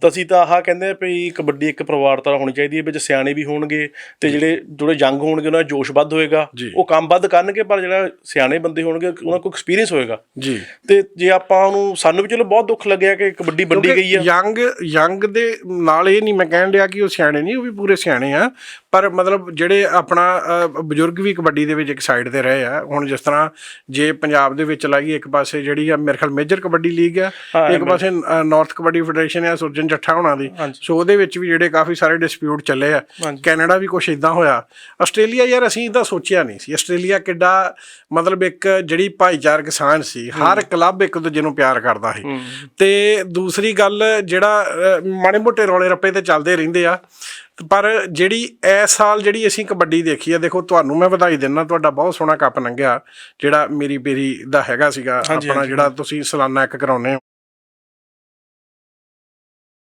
ਤਾਂ ਅਸੀਂ ਤਾਂ ਆਹ ਕਹਿੰਦੇ ਆ ਵੀ ਕਬੱਡੀ ਇੱਕ ਪਰਿਵਾਰ ਤਰ੍ਹਾਂ ਹੋਣੀ ਚਾਹੀਦੀ ਹੈ ਵਿੱਚ ਸਿਆਣੇ ਵੀ ਹੋਣਗੇ ਤੇ ਜਿਹੜੇ ਜਿਹੜੇ ਯੰਗ ਹੋਣਗੇ ਉਹਨਾਂ ਦਾ ਜੋਸ਼ ਵੱਧ ਹੋਏਗਾ। ਉਹ ਕੰਮ ਵੱਧ ਕਰਨਗੇ ਪਰ ਜਿਹੜਾ ਸਿਆਣੇ ਬੰਦੇ ਹੋਣਗੇ ਉਹਨਾਂ ਕੋਲ ਐਕਸਪੀਰੀਅੰਸ ਹੋਏਗਾ। ਜੀ। ਤੇ ਜੇ ਆਪਾਂ ਉਹਨੂੰ ਸਾਨੂੰ ਵੀ ਚਲੋ ਬਹੁਤ ਦੁੱਖ ਲੱਗਿਆ ਕਿ ਕਬੱਡੀ ਵੱਡੀ ਗਈ ਆ। ਯੰਗ ਯੰਗ ਦੇ ਨਾਲ ਇਹ ਨਹੀਂ ਮੈਂ ਕਹਿਣ ਡਿਆ ਕਿ ਉਹ ਸਿਆਣੇ ਨਹੀਂ ਉਹ ਵੀ ਪੂਰੇ ਸਿਆਣੇ ਆ। ਪਰ ਮਤਲਬ ਜਿਹੜੇ ਆਪਣਾ ਬਜ਼ੁਰਗ ਵੀ ਕਬੱਡੀ ਦੇ ਵਿੱਚ ਇੱਕ ਸਾਈਡ ਤੇ ਰਹੇ ਆ ਹੁਣ ਜਿਸ ਤਰ੍ਹਾਂ ਜੇ ਪੰਜਾਬ ਦੇ ਵਿੱਚ ਲਾਈਏ ਇੱਕ ਪਾਸੇ ਜਿਹੜੀ ਆ ਮੇਰੇ ਖਿਆਲ ਮੇਜਰ ਕਬੱਡੀ ਲੀਗ ਆ ਇੱਕ ਪਾਸੇ ਨਾਰਥ ਕਬੱਡੀ ਫੈਡਰੇਸ਼ਨ ਆ ਸੁਰਜਨ ਜੱਠਾ ਹੋਣਾ ਦੀ। ਸੋ ਉਹਦੇ ਵਿੱਚ ਵੀ ਜਿਹੜੇ ਕਾਫੀ ਸਾਰੇ ਡਿਸਪਿਊਟ ਚੱਲੇ ਆ। ਕੈਨੇਡਾ ਵੀ ਕੁਛ ਇਦਾਂ ਹੋਇਆ। ਆਸਟ੍ਰੇਲੀਆ ਯਾਰ ਅਸੀਂ ਤਾਂ ਸੋਚਿਆ ਨਹੀਂ ਸੀ। ਆਸਟ੍ਰੇਲੀਆ ਕਿੱਡਾ ਮਤਲਬ ਇੱਕ ਜਿਹੜੀ ਭਾਈਚਾਰਕ ਸਾਂਝ ਸੀ। ਹਰ ਕਲੱਬ ਇੱਕ ਦੂਜੇ ਨੂੰ ਪਿਆਰ ਕਰਦਾ ਸੀ। ਤੇ ਦੂਸਰੀ ਗੱਲ ਜਿਹੜਾ ਮਾੜੇ ਮੋਟੇ ਰੌਲੇ ਰੱਪੇ ਤੇ ਚੱਲਦੇ ਰਹਿੰਦੇ ਆ। ਪਰ ਜਿਹੜੀ ਇਸ ਸਾਲ ਜਿਹੜੀ ਅਸੀਂ ਕਬੱਡੀ ਦੇਖੀ ਆ ਦੇਖੋ ਤੁਹਾਨੂੰ ਮੈਂ ਵਧਾਈ ਦਿੰਦਾ ਤੁਹਾਡਾ ਬਹੁਤ ਸੋਹਣਾ ਕੱਪ ਲੰਘਿਆ ਜਿਹੜਾ ਮੇਰੀ ਬੇਰੀ ਦਾ ਹੈਗਾ ਸੀਗਾ ਆਪਣਾ। ਜਿਹੜਾ ਤੁਸੀਂ ਸਾਲਾਨਾ ਇੱਕ ਕਰਾਉਨੇ ਹੋ